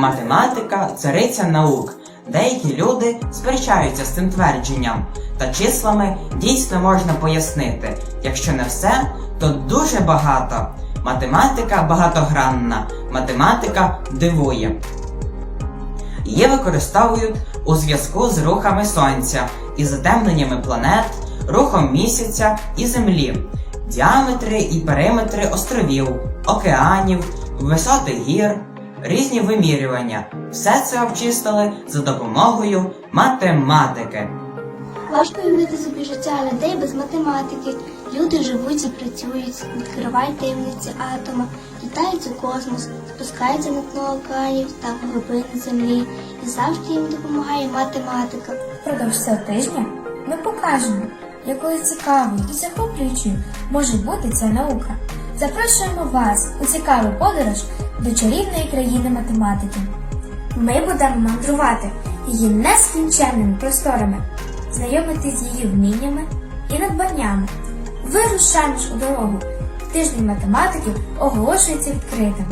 Математика цариця наук. Деякі люди сперечаються з цим твердженням, та числами дійсно можна пояснити. Якщо не все, то дуже багато. Математика багатогранна, математика дивує. Її використовують у зв'язку з рухами сонця і затемненнями планет, рухом місяця і землі, діаметри і периметри островів, океанів, висоти гір, різні вимірювання. Все це обчистили за допомогою математики. Важко уявити собі життя людей без математики. Люди живуть і працюють, відкривають таємниці атома, літають у космос, спускаються на дно океанів та глибини землі. І завжди їм допомагає математика. Впродовж цього тижня ми покажемо, якою цікавою і захоплюючою може бути ця наука. Запрошуємо вас у цікаву подорож до чарівної країни математики. Ми будемо мандрувати її нескінченними просторами, знайомитись з її вміннями і надбаннями. Вирушаємо ж у дорогу. Тиждень математики оголошується відкритим.